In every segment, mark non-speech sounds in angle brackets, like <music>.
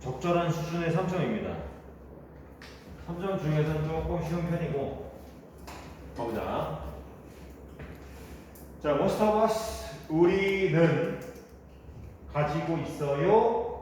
적절한 수준의 3점입니다. 3점 중에서는 조금 쉬운 편이고 가보자. 자, us 우리는 가지고 있어요.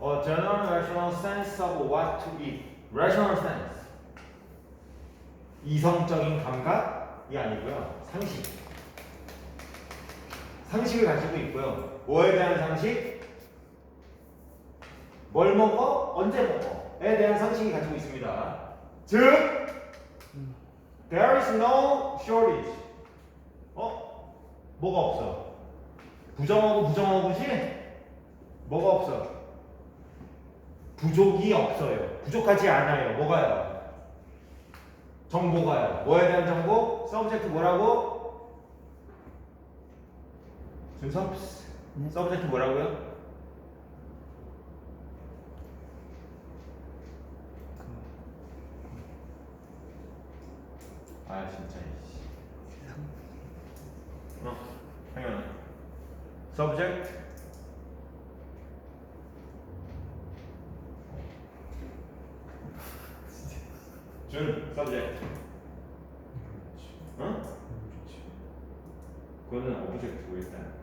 A general rational sense of what to eat. rational sense. 이성적인 감각이 아니고요. 상식. 상식을 가지고 있고요. 뭐에 대한 상식? 뭘 먹어? 언제 먹어?에 대한 상식이 가지고 있습니다. 즉, there is no shortage. 어? 뭐가 없어? 부정하고 부정하고지? 뭐가 없어? 부족이 없어요. 부족하지 않아요. 뭐가요? 정보가요. 뭐에 대한 정보? 서브젝트 뭐라고? 준섭? 서브젝트 뭐라고요? 아 진짜 이씨. 어, 당연히. subject 준 subject. 어? 그거는 object고 일단.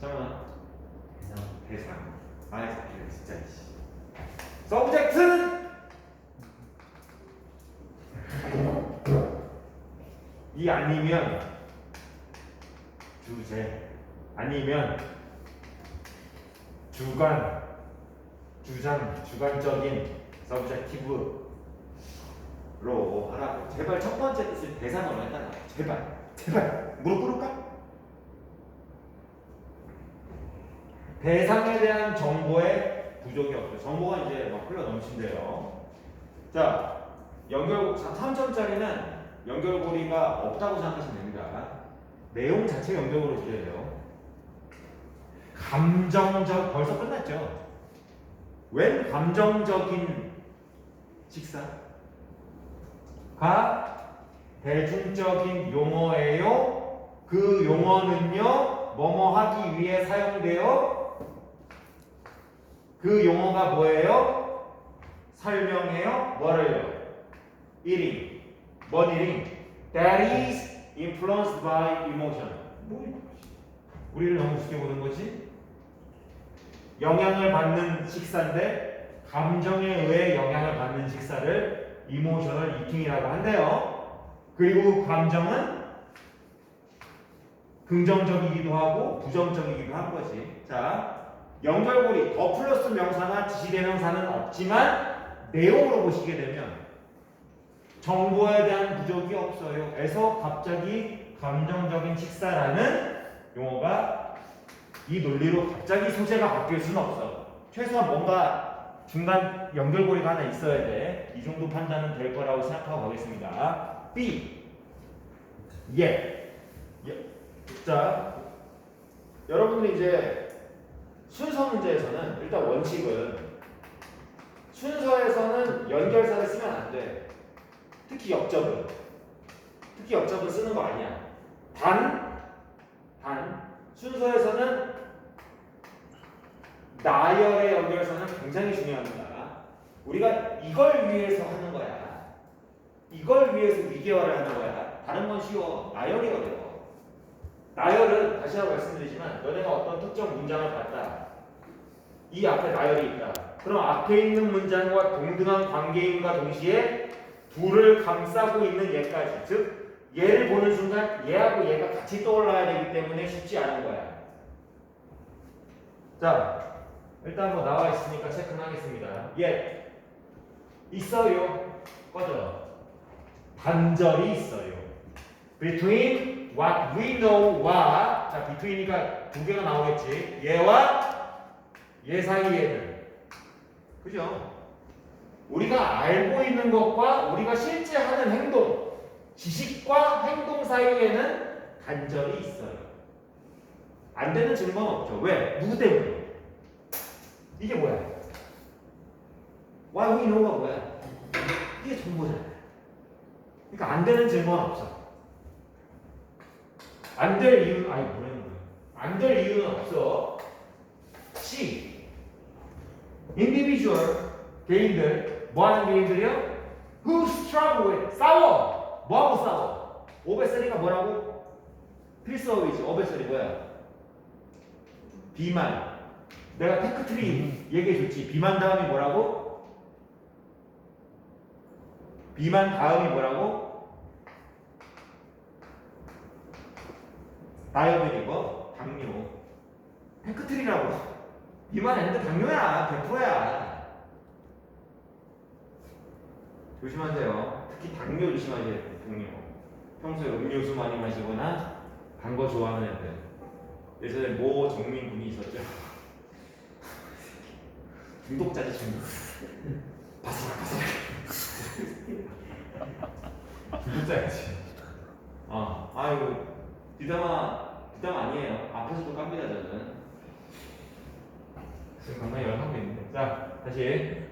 잠깐만. 대상. 아이 새끼 진짜 이씨. subject는 이 아니면 주제 아니면 주관 주장 주관적인 서브젝티브로 하라고. 제발 첫 번째 뜻을 대상으로 해달라 제발. 제발. 무릎 꿇을까? 대상에 대한 정보에 부족이 없죠 정보가 이제 막 흘러 넘친대요. 자 연결 3점짜리는 연결고리가 없다고 생각하시면 됩니다. 내용 자체 연결고리 줘야 돼요. 감정적 벌써 끝났죠. 웬 감정적인 식사가 대중적인 용어예요. 그 용어는요 뭐뭐 하기 위해 사용돼요. 그 용어가 뭐예요? 설명해요. 뭐를요? eating, 뭔 eating? That is influenced by emotion. 뭐? 우리를 너무 쉽게 보는 거지? 영향을 받는 식사인데 감정에 의해 영향을 받는 식사를 이모셔널 이팅이라고 한대요. 그리고 그 감정은 긍정적이기도 하고 부정적이기도 한 거지. 자, 연결고리 더 플러스 명사나 지시대명사는 없지만 내용으로 보시게 되면 정보에 대한 부족이 없어요. 에서 갑자기 감정적인 식사라는 용어가 이 논리로 갑자기 소재가 바뀔 수는 없어. 최소한 뭔가 중간 연결고리가 하나 있어야 돼. 이 정도 판단은 될 거라고 생각하고 가겠습니다. B. 예. 예. 자, 여러분들이 이제 순서 문제에서는 일단 원칙은 순서에서는 연결사를 쓰면 안 돼. 특히 역접은 특히 역접은 쓰는 거 아니야. 단, 단 순서에서는 나열의 연결사는 굉장히 중요합니다. 우리가 이걸 위해서 하는 거야. 이걸 위해서 위계화를 하는 거야. 다른 건 쉬워. 나열이 어려워. 나열은 다시 한번 말씀드리지만 너네가 어떤 특정 문장을 봤다. 이 앞에 나열이 있다. 그럼 앞에 있는 문장과 동등한 관계인과 동시에 둘을 감싸고 있는 얘까지. 즉 얘를 보는 순간 얘하고 얘가 같이 떠올라야 되기 때문에 쉽지 않은 거야. 자 일단 뭐 나와 있으니까 체크는 하겠습니다. 예. 있어요. 꺼져 단절이 있어요. Between what we know와 자 between이가 두 개가 나오겠지. 얘와 얘 사이에는. 그죠? 우리가 알고 있는 것과 우리가 실제 하는 행동, 지식과 행동 사이에는 단절이 있어요. 안 되는 증거는 없죠. 왜? 누구 때문에? 이게 뭐야? Why we know가 뭐야? 이게 정보잖아. 그러니까 안 되는 증거는 없어. 안 될 이유는 아니 뭐라는 거야? 안 될 이유는 없어. C individual 개인들 뭐 하는 개인들이요? who struggle with 싸워 뭐하고 싸워? 오베스리가 뭐라고? 필수어휘지 오베스리 뭐야? 비만 내가 테크트리 얘기해줬지 비만 다음이 뭐라고? 비만 다음이 뭐라고? 다이어베리고 당뇨 테크트리라고 비만 했는데 당뇨야 100%야 조심하세요. 특히 당뇨 조심하셔야 돼요 당뇨. 평소에 음료수 많이 마시거나 단 거 좋아하는 애들. 예전에 모 정민 군이 있었죠. 중독자지 <laughs> 중독 바삭바삭 <laughs> 중독자야지 아 아이고. 뒷담화 뒷담화 아니에요. 앞에서도 깝니다 저는. 지금 강당에 연락하고 있는데. 자 다시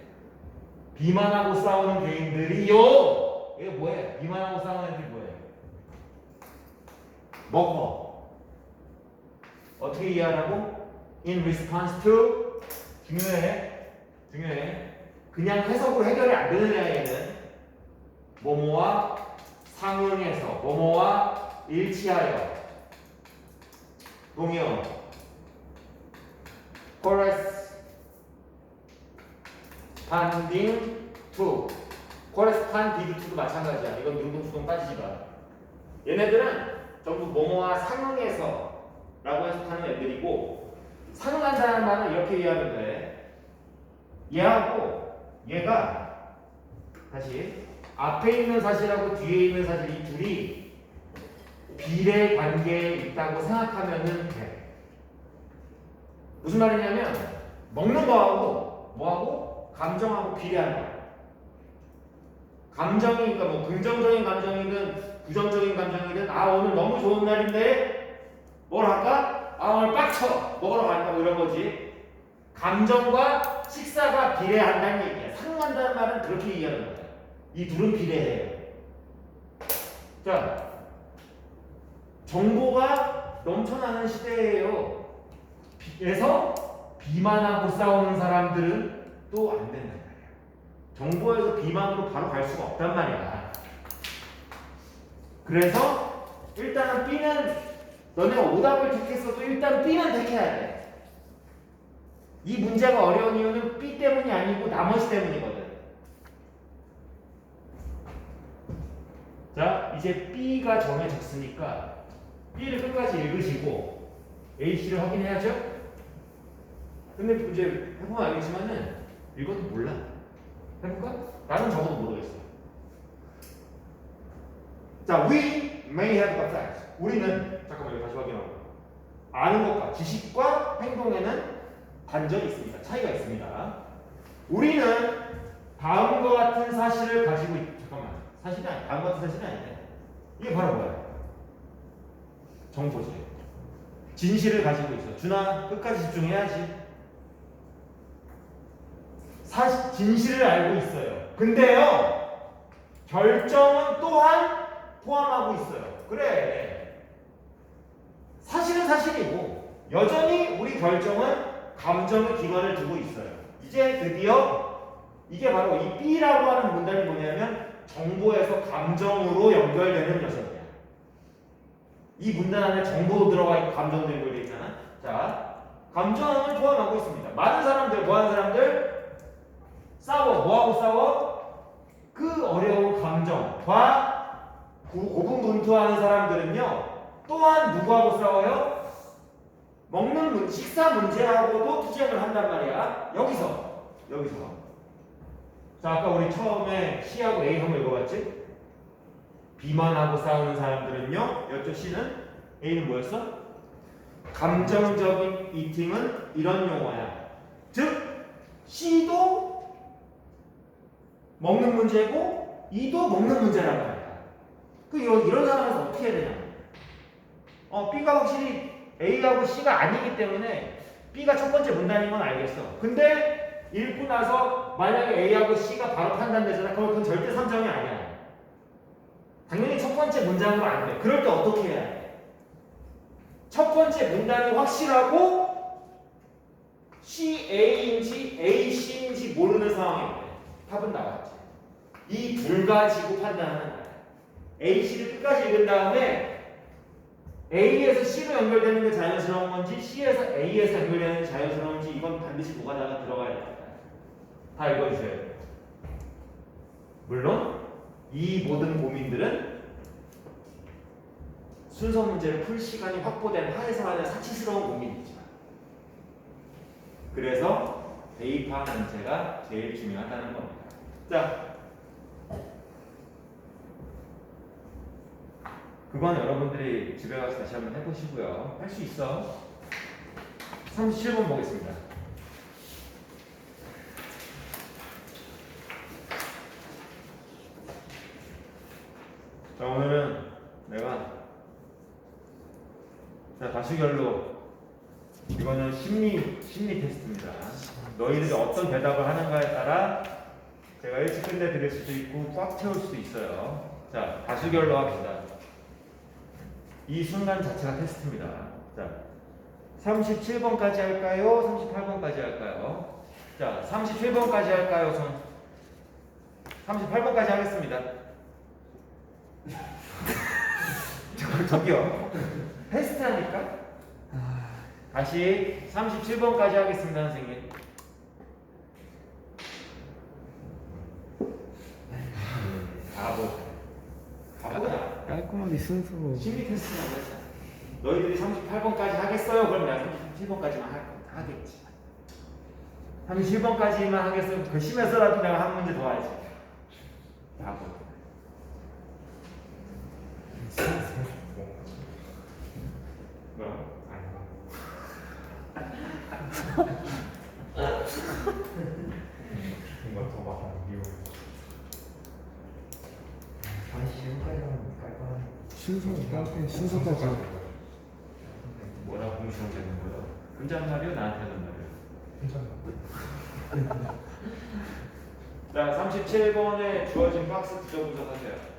비만하고 싸우는 개인들이요. 이게 뭐예요? 비만하고 싸우는 애들이 뭐예요? 먹어. 어떻게 이해하라고? In response to. 중요해. 중요해. 그냥 해석으로 해결이 안 되는 애에는 뭐뭐와 상응해서 뭐뭐와 일치하여. 동요 corresponding to. Corresponding to도 마찬가지야. 이건 능동수동 빠지지 마. 얘네들은 전부 뭐뭐와 상응해서 라고 해석하는 애들이고 상응한다는 말은 이렇게 이해하면 돼. 얘하고 얘가 다시 앞에 있는 사실하고 뒤에 있는 사실 이 둘이 비례 관계에 있다고 생각하면은 돼. 무슨 말이냐면 먹는 거하고 뭐하고 감정하고 비례하는 거야. 감정이 그러니까 뭐 긍정적인 감정이든 부정적인 감정이든 아 오늘 너무 좋은 날인데 뭘 할까? 아 오늘 빡쳐 먹으러 갈까 뭐 이런 거지. 감정과 식사가 비례한다는 얘기야. 상응한다는 말은 그렇게 이해하는 거야. 이 둘은 비례해요. 자, 정보가 넘쳐나는 시대예요. 그래서 비만하고 싸우는 사람들은 또 안 된단 말이야. 정보에서 비만으로 바로 갈 수가 없단 말이야. 그래서 일단은 B는 너네가 오답을 택했어도 일단 B는 택해야 돼. 이 문제가 어려운 이유는 B 때문이 아니고 나머지 때문이거든. 자, 이제 B가 정해졌으니까 B를 끝까지 읽으시고 A씨를 확인해야죠? 근데 이제 해보면 알겠지만은 읽어도 몰라. 해볼까? 나는 적어도 모르겠어. 자, we may have the facts. 우리는 잠깐만 이거 다시 확인하고 아는 것과 지식과 행동에는 반전이 있습니다. 차이가 있습니다. 우리는 다음과 같은 사실을 가지고 있. 잠깐만 사실이 아니 다음과 같은 사실이 아니네. 이게 바로 뭐야? 정보지. 진실을 가지고 있어. 준아 끝까지 집중해야지. 사실 진실을 알고 있어요. 근데요 결정은 또한 포함하고 있어요. 그래. 사실은 사실이고 여전히 우리 결정은 감정의 기반을 두고 있어요. 이제 드디어 이게 바로 이 B라고 하는 문단이 뭐냐면 정보에서 감정으로 연결되는 녀석이야. 이 문단 안에 정보도 들어가 있고 감정도 연결돼 있잖아. 자, 감정을 포함하고 있습니다. 많은 사람들, 뭐 하는 사람들? 싸워. 뭐하고 싸워? 그 어려운 감정과 고- 고분분투하는 사람들은요, 또한 누구하고 싸워요? 먹는 문, 식사 문제하고도 투쟁을 한단 말이야. 여기서, 여기서. 자, 아까 우리 처음에 C하고 A 한번 읽어봤지? 비만하고 싸우는 사람들은요, 여쪽 C는 A는 뭐였어? 감정적인 이팅은 이런 용어야. 즉, C도 먹는 문제고, E도 먹는 문제란 말이야. 그 이런, 상황에서 어떻게 해야 되냐? 어, B가 확실히 A하고 C가 아니기 때문에 B가 첫 번째 문단인 건 알겠어. 근데 읽고 나서 만약에 A하고 C가 바로 판단되잖아. 그럼 그건 절대 3점이 아니야. 당연히 첫 번째 문장으로 안 돼. 그럴 때 어떻게 해야 돼? 첫 번째 문단이 확실하고 CA인지 AC인지 모르는 상황인데 답은 나왔지. 이둘 가지고 판단하는 거야. AC를 끝까지 읽은 다음에 A에서 C로 연결되는 게 자연스러운 건지 C에서 A에서 연결되는 게 자연스러운지 이건 반드시 보관다가 들어가야 됩니다. 다 읽어주셔야 돼요. 물론 이 모든 고민들은 순서 문제를 풀 시간이 확보된 하에서 하는 사치스러운 고민이지만 그래서 대입화 문제가 제일 중요하다는 겁니다. 자, 그건 여러분들이 집에 가서 다시 한번 해보시고요. 할 수 있어. 37번 보겠습니다. 자, 오늘은 내가 자, 다수결로 이거는 심리 심리 테스트입니다. 너희들이 어떤 대답을 하는가에 따라 제가 일찍 끝내 드릴 수도 있고 꽉 채울 수도 있어요. 자, 다수결로 합시다. 이 순간 자체가 테스트입니다. 자, 37번까지 할까요? 38번까지 할까요? 자, 37번까지 할까요? 전 38번까지 하겠습니다. <laughs> 저, 저기요. 테스트하니까? 다시 37번까지 하겠습니다, 선생님. 바보. 깔끔하게 순서로 심리 테스트라고 했잖아. 너희들이 38번까지 하겠어요? 그럼 내가 37번까지만 할, 하겠지. 37번까지만 하겠어요? 그 심해서라도 내가 한 문제 더 하지. 바보. 뭐야? 이거 더 막아 미워. 순서 깔끔 순서까지 뭐라고 공시하는 거야? 혼잣말이요? 나한테 하는 말이요? 자, 37번에 주어진 박스 부저 분석하세요.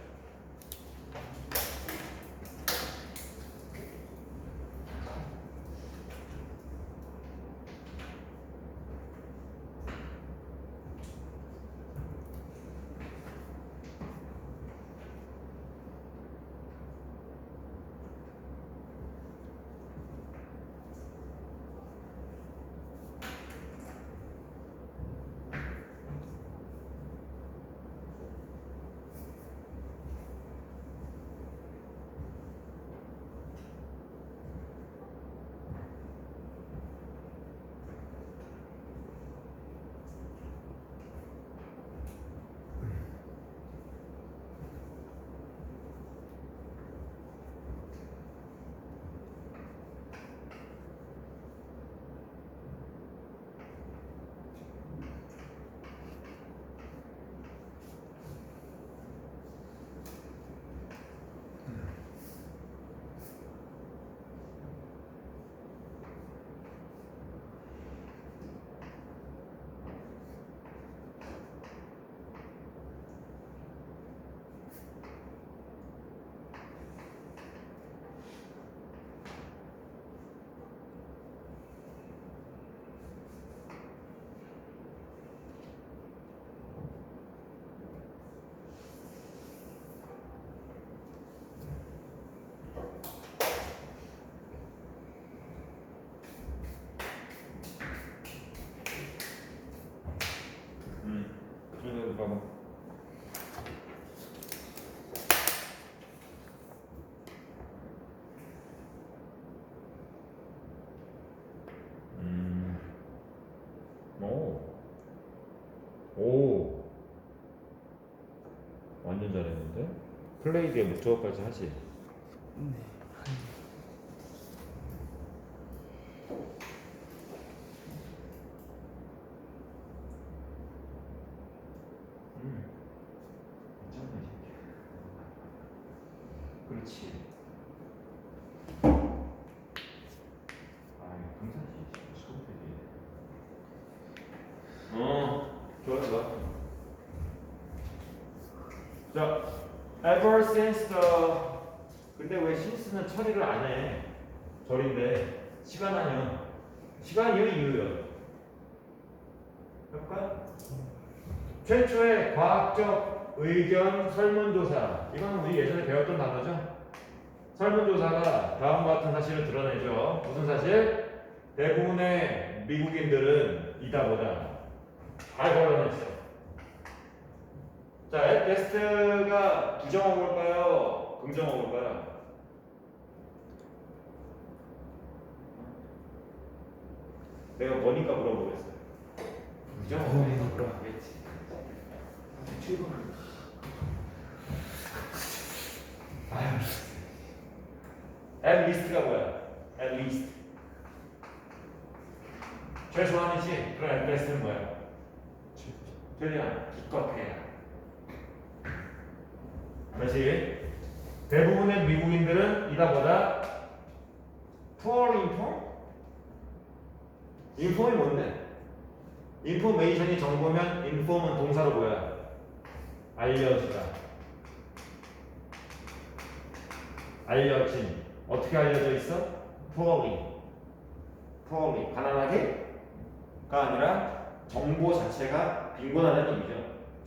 플레이드에 목적어까지 하지. 음, 괜찮네. 그렇지. 아, 이거 동사지. 수업들이. 어, 좋아, 좋아. 자, ever since the. 근데 왜 since는 처리를 안 해? 절인데 시간 아니야. 시간이요, 이유요. 해볼까? 최초의 과학적 의견 설문조사. 이거는 우리 예전에 배웠던 단어죠. 설문조사가 다음과 같은 사실을 드러내죠. 무슨 사실? 대부분의 미국인들은 이다보다 잘 걸어냈어. 자, 앳 베스트가 부정어 볼까요? 긍정어 볼까요? 내가 뭐니까 물어보겠어요. 부정어 부정어. 물어보겠지. 아유. at least가 뭐야? at least. 최소한이지. 그럼 at best는 뭐야? 최대한 기껏해야. 다시 대부분의 미국인들은 이다보다 poor inform? inform이 뭔데? information이 정보면 inform은 동사로 뭐야? 알려주다. 알려진. 어떻게 알려져 있어? poorly. poorly. 가난하게 가 아니라 정보 자체가 빈곤하다는 얘기죠.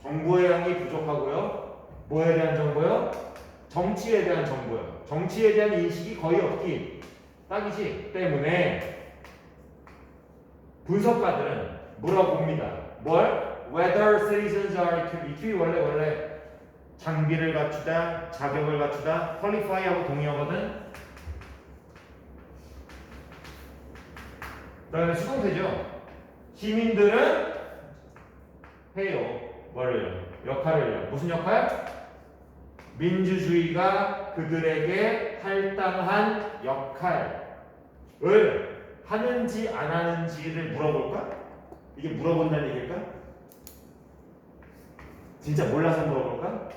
정보의 양이 부족하고요. 뭐에 대한 정보요? 정치에 대한 정보요. 정치에 대한 인식이 거의 없기 딱이지 때문에 분석가들은 물어봅니다. 뭘? Whether citizens are equipped. equip 원래 원래 장비를 갖추다, 자격을 갖추다, qualify하고 동의어거든. 그다음에 수동태죠. 시민들은 해요. 뭐를요? 역할을요. 무슨 역할? 민주주의가 그들에게 할당한 역할을 하는지 안 하는지를 물어볼까? 이게 물어본다는 얘기일까? 진짜 몰라서 물어볼까?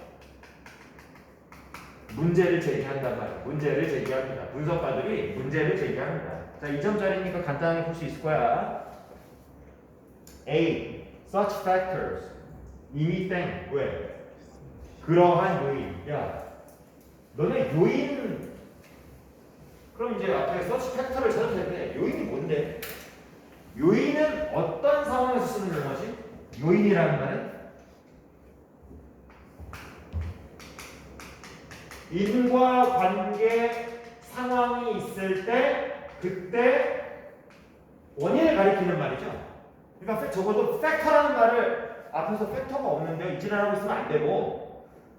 문제를 제기한단 말이야. 문제를 제기합니다. 분석가들이 문제를 제기합니다. 자, 2점짜리니까 간단하게 볼 수 있을 거야. A. Such factors. 이미 땡. 왜? 그러한 요인. 야, 너네 요인. 그럼 이제 앞에 such factor를 찾을 텐데 요인이 뭔데? 요인은 어떤 상황에서 쓰는 용어지? 요인이라는 말은 인과 관계 상황이 있을 때 그때 원인을 가리키는 말이죠. 그러니까 팩- 적어도 팩터라는 말을 앞에서 팩터가 없는데요. 이질하고 있으면 안 되고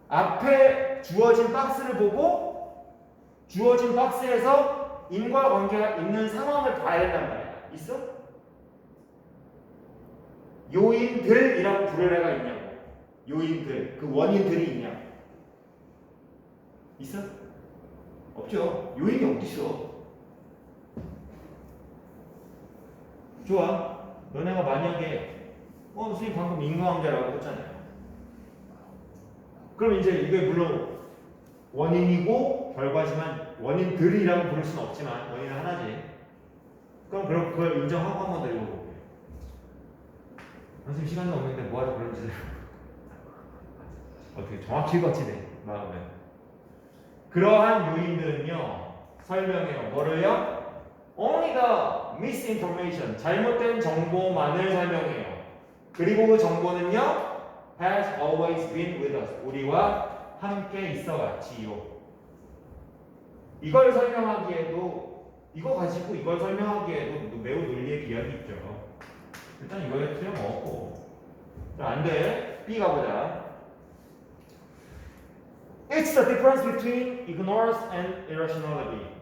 앞에 주어진 박스를 보고 주어진 박스에서 인과 관계가 있는 상황을 봐야 된단 말이야. 있어? 요인들이라고 부를 애가 있냐고. 요인들. 그 원인들이 있냐? 있어? 없죠. 요인이 어디 있어? 좋아. 너네가 만약에 어 선생님 방금 인과관계라고 했잖아요. 그럼 이제 이게 물론 원인이고 결과지만 원인들이라고 부를 수는 없지만 원인은 하나지. 그럼 그럼 그걸 인정하고 한 번 더 읽어볼게요. 선생님 시간도 없는데 뭐하러 그런지 <laughs> 어떻게 정확히 읽었지 마음에. 그러한 요인들은요 설명해요. 뭐를요? Only the misinformation 잘못된 정보만을 설명해요. 그리고 그 정보는요 has always been with us 우리와 함께 있어 왔지요. 이걸 설명하기에도 이거 가지고 이걸 설명하기에도 매우 논리의 비약이 있죠. 일단 이거에 틀려먹었고 자, 안 돼. B 가보자. It's the difference between ignorance and irrationality.